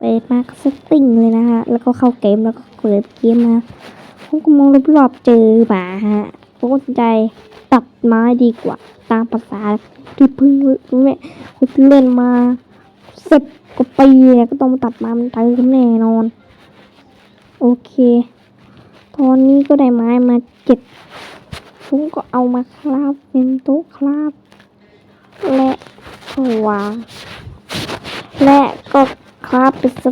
เปิดมาก็เซตติ้งเลยนะฮะ แล้วก็เข้าเกมแล้วก็เปิดเกมมาผมก็มองรอบๆเจอหมาฮะผมก็สนใจตัดไม้ดีกว่า ตามภาษาที่เพิ่งแม่เพิ่งเล่นมาสิบกว่าปีก็ต้องมาตัดไม้มันติมแน่นอน โอเค ตอนนี้ก็ได้ไม้มาเจ็ดผมก็เอามาคราบเป็นโต๊ะคราบและวางและก็ คราบเป็นส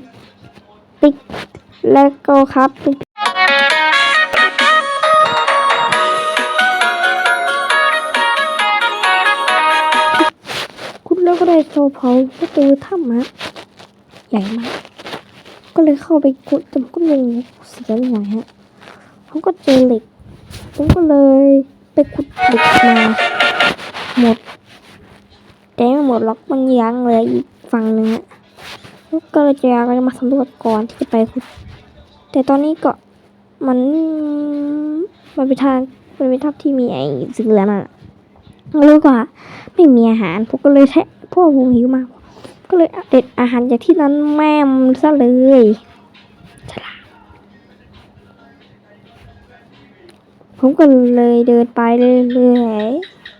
ติ๊กและก็คราบเป็นคุณแล้วก็ได้โซเผาก็เจอถ้ำฮะใหญ่มาก ก็เลยเข้าไปขุดจำก็งงเสียงไหนฮะเขาก็เจอเหล็ก ผมก็เลยไปขุดเหล็กมาหมดแต่ไม่หมดหรอกมันยังเลยอีกฝั่งหนึงอะ ก็เลยจะอยากจะมาสำรวจก่อนที่จะไปขุด แต่ตอนนี้ก็มันมันเป็นทางมันเป็นทับที่มีไอ้สีเหลืองอะรู้กว่า ไม่มีอาหารผมก็เลยแทะพ่อผมหิวมาก ก็เลยเด็ดอาหารจากที่นั้นแม่มซะเลยฉลาดผมก็เลยเดินไปเรื่อย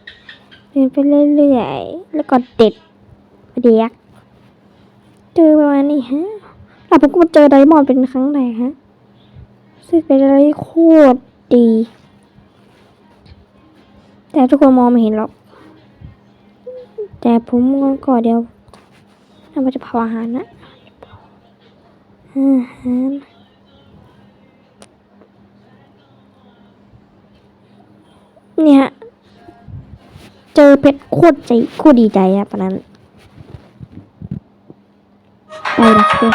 ๆเดินไปเรื่อยๆแล้วก็เด็ดเดียก เจอประมาณนี้ฮะแล้วผมก็มาเจอไดมอนด์เป็นครั้งแรกฮะซึ่งเป็นอะไรโคตรดี แต่ทุกคนมองไม่เห็นหรอก แต่ผมก็เดียวเราจะเผาอาหารนะอาหารเนี่ยฮะเจอเพชรโคตรใจโคตรดีใจอะปะนั้น ทุก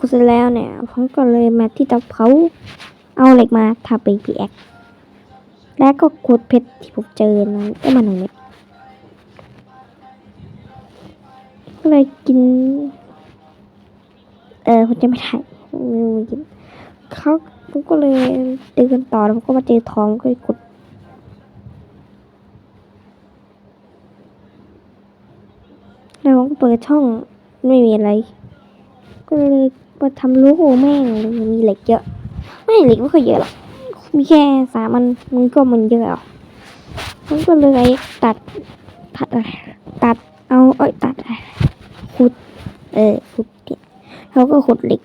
คนเสร็จแล้วเนี่ยผมก็เลยมาที่เตาเผาเอาเหล็กมาทำเป็นพีแอคและก็ขวดเพชรที่ผมเจอนั้นได้มาหนึ่งเม็ดก็เลยกิน เออผมจะไม่ได้ไม่กินเขา ผมก็เลยเดินต่อแล้วผมก็มาเจอทองก็เลยกดแล้วผมก็เปิดช่องไม่มีอะไร ก็เลยมาทำลูกโอแม่งเลยมีเหล็กเยอะ ไม่เหล็กไม่ค่อยเยอะหรอกมีแค่สามมันมันก็มันเยอะผมก็เลยตัดตัดอะไรตัดเอาเอ้ยตัดขุด เออขุดเนี่ยเขาก็ขุดเหล็ก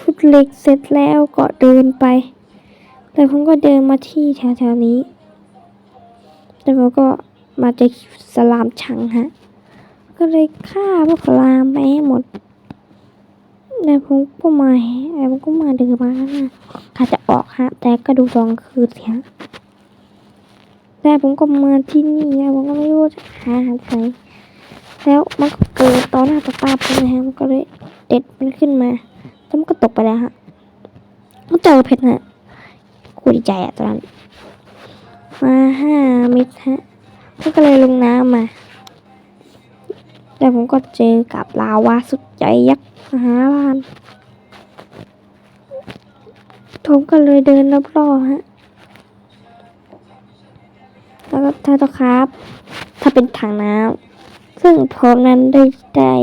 ขุด เหล็กเสร็จแล้วก็เดินไปแต่ผมก็เดินมาที่แถวๆนี้ แล้วผมก็มาเจอสลามชังฮะ ก็เลยฆ่าพวกสลามไปให้หมด แล้วผมก็มาแล้วผมก็มาเดินมาข้างหน้าขาจะออกฮะ แต่ก็ดูตอนคืนเสียแต่ผมก็มาที่นี่แล้วผมก็ไม่รู้จะหาอาหารแล้วมันก็เกิดตอนหน้าต่อตาผมนะฮะมันก็เลยเด็ดมันขึ้นมา แล้วมันก็ตกไปแล้วฮะมันเจอเพชรฮะกูดีใจอะตอนนั้นมาห้าเม็ดฮะมันก็เลยลงน้ำมาแล้วผมก็เจอกับลาวาสุดใหญ่ยักษ์มหาลานผมก็เลยเดินรอบๆฮะ แล้วก็ถ้าต้องครับ ถ้าเป็นถังน้ำซึ่งผมนั้นได้ได้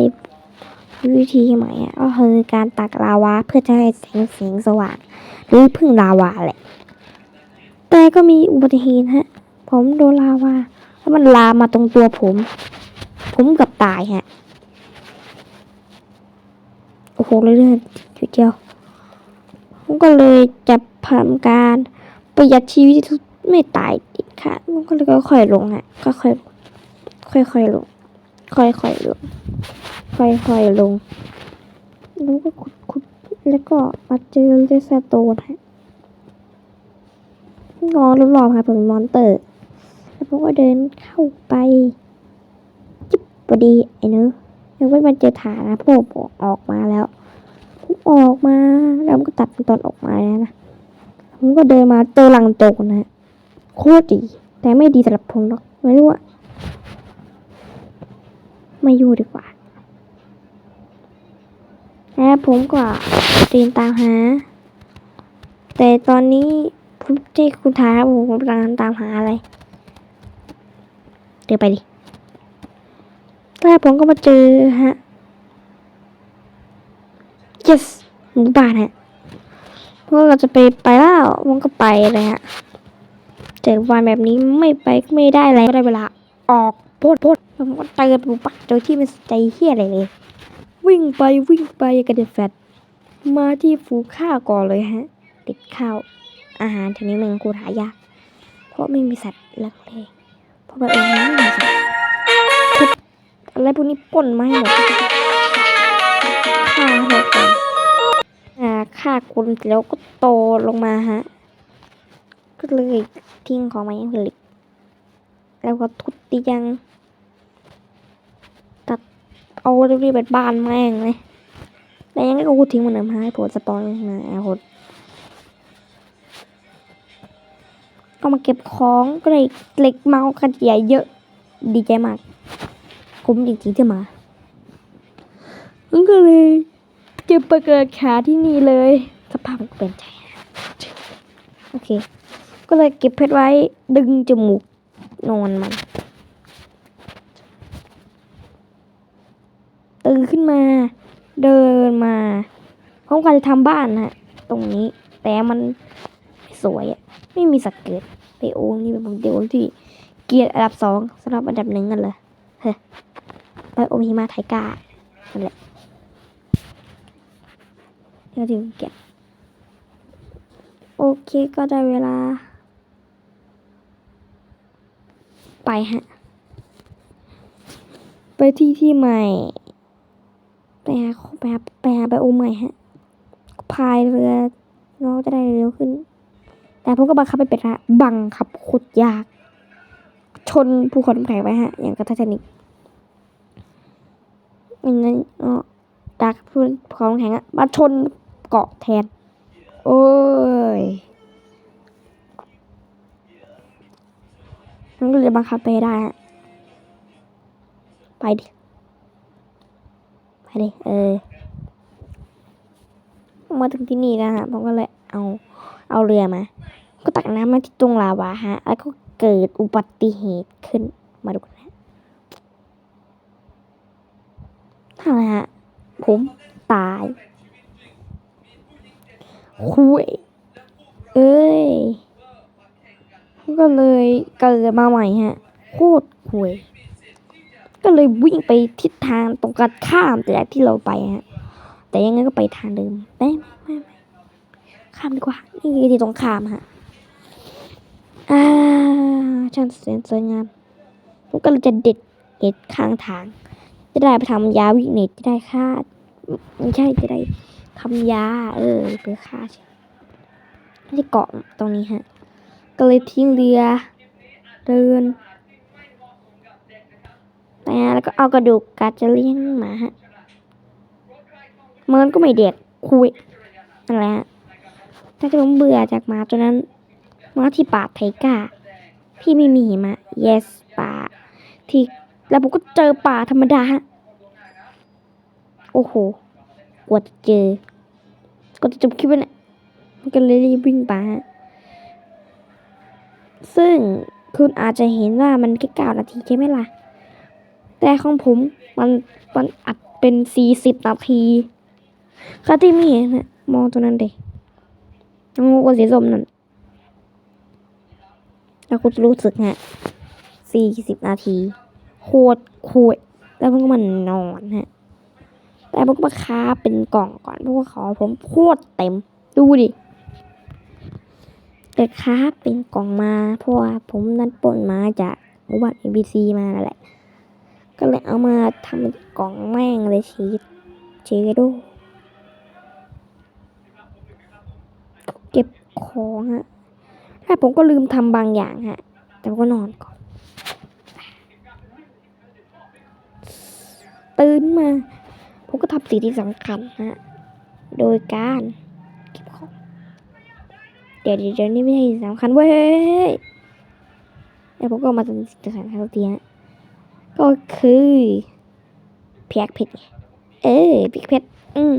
วิธีใหม่อะก็คือการตักลาวาเพื่อจะให้แสงสีสว่างหรือพึ่งลาวาแหละ แต่ก็มีอุบัติเหตุฮะ ผมโดนลาวา แล้วมันลามมาตรงตัวผม ผมกับตายฮะ โอ้โหเลื่อนจุดเดียว ผมก็เลยจะทำการประหยัดชีวิตไม่ตายอีกค่ะมันก็เลยค่อยๆลงฮะก็ค่อยค่อยๆลง ค่อยๆลง ค่อยๆลง แล้วก็ขุดขุดแล้วก็มาเจอเรสโตนฮะงอรอบๆค่ะผมมอนเตอร์ แล้วผมก็เดินเข้าไปจิ๊บพอดีไอ้เนอะยังไม่มาเจอฐานนะพวกออกมาแล้วผมออกมาแล้วมันก็ตัดตอนออกมาแล้วนะผมก็เดินมาเจอหลังโตกนะโคตรดี แต่ไม่ดีสำหรับผมหรอกไม่รู้อะม่อยู่ดีกว่า แล้วผมก็ตีนตามหา แต่ตอนนี้ที่คุณทายผมกำลังตามหาอะไรเดี๋ยวไปดิแต่ผมก็มาเจอฮะ yes หมู่บ้านฮะพวกเราจะไปไปแล้วมันก็ไปเลยฮะเจอวันแบบนี้ไม่ไปก็ไม่ได้แล้วได้เวลาออกโพดโพดผมก็เตือนปุ๊บปักโดยที่ม่สนใจเฮียอะไรเลย วิ่งไปวิ่งไปกระเด็นแฟดมาที่ฟูข้าก่อนเลยฮะ ติดข้าว อาหารทีนี้มันกูหายากเพราะไม่มีสัตว์ลักเลยเพราะแบบเองไม่มีสัตว์อะไรพวกนี้ปล้นมาให้หมดฆ่าหมดก่อนอ่าฆ่าคนเสร็จแล้วก็โตลงมาฮะ ก็เลยทิ้งของมายังผลิตแล้วก็ทุบตียัง เอาเรียบๆเป็นบ้านแม่งเลยแล้วยังไงก็กูทิ้งมันเดิมให้ผลสปอนมาแอร์โหดก็มาเก็บของก็เลยเล็กเมากันใหญ่เยอะ ดีใจมากคุ้มจริงๆที่มามันก็เลยเก็บประเกิดขาที่นี่เลยสภาพมันก็เป็นใจโอเค ก็เลยเก็บเพชรไว้ดึงจมูกนอนมัน ตื่นขึ้นมา เดินมาผมกำลังจะทำบ้านนะตรงนี้ แต่มันสวยอะไม่มีสักเกิดไปโอ้นี่เป็นผมเดียวที่ เกียรติอันดับสองสำหรับอันดับหนึ่งกันเลยเฮ้ยไปโอมิมาไทกานั่นแหละเดี๋ยวถึงเกียรติโอเคก็ได้เวลา ไปฮะ ไปที่ที่ใหม่ ไปหาไปหาไปหาไปโอใหม่ฮะพายเรือน้องจะได้เร็วขึ้น แต่ผมก็บังคับไปเป็นฮะบังคับขุดยาก ชนภูเขาน้ำแข็งไปฮะ อย่างกับไททานิกอย่างนั้นอ๋อจากภูเขาน้ำแข็งอะมาชนเกาะแทน โอ้ยมันก็เลยบังคับไปได้ฮะ ไปดิ ไปดิเออ มาถึงที่นี่แล้วฮะผมก็เลยเอาเอาเรือมา ก็ตักน้ำมาที่ตรงลาวาฮะ แล้วก็เกิดอุบัติเหตุขึ้นมาดูกันนะนั่นแหละฮะ ผมตายคุยเอ้ย ก็เลยเกิดมาใหม่ฮะ โคตรคุย ก็เลยวิ่งไปทิศทางตรงกันข้ามจากที่เราไปฮะแต่ยังไงก็ไปทางเดิมไม่ไม่ไม่ข้ามดีกว่า นี่คือที่ตรงข้ามฮะอ่าช่างสวยสวยงามผมก็เลยจะเด็ดเห็ดข้างทาง จะได้ไปทำยาวิเนตจะได้ค่าไม่ใช่จะได้ทำยา เออเพื่อค่าใช่ที่เกาะตรงนี้ฮะ ก็เลยทิ้งเรือ เดิน แต่แล้วก็เอากระดูกกาจะเลี้ยงหมาฮะมันก็ไม่เด็กคุยนั่นแหละฮะถ้าจะผมเบื่อจากหมาตัวนั้นมาที่ป่าไทก้า ที่ไม่มีหิมะ yes ป่า ที่แล้วผมก็เจอป่าธรรมดาฮะ โอ้โหกว่าจะเจอ ก็จะจบคลิปแล้วเนี่ยมันก็เลยรีบวิ่งไปฮะ ซึ่งคุณอาจจะเห็นว่ามันแค่เก้านาทีใช่ไหมล่ะ แต่ของผมมันมันอัดเป็นสี่สิบนาทีคาที่ไม่เห็นนะมองตัวนั้นเด็กงูกว่าสีส้มนั่นแล้วคุณจะรู้สึกฮะสี่สิบนาที โคตรคุยแล้วผมก็มันนอนฮะ แต่ผมก็มาค้าเป็นกล่องก่อนเพราะว่าขอผมโคตรเต็ม ดูดิแต่ค้าเป็นกล่องมา เพราะว่าผมนั้นปล้นมาจากหมู่บ้าน ABC มานั่นแหละ ก็เลยเอามาทำกล่องแม่งเลยชีสชีสดูเก็บของฮะถ้าผมก็ลืมทำบางอย่างฮะ แต่ก็นอนก่อน ตื่นมา ผมก็ทำสิ่งที่สำคัญฮะ โดยการเก็บของ เดี๋ยวเดี๋ยวนี่ไม่ใช่สำคัญเว้ยเดี๋ยวผมก็มาทำสิ่งสำคัญสักทีฮะ ก็คือเพียกเพชรเออเพียกเพชรอืม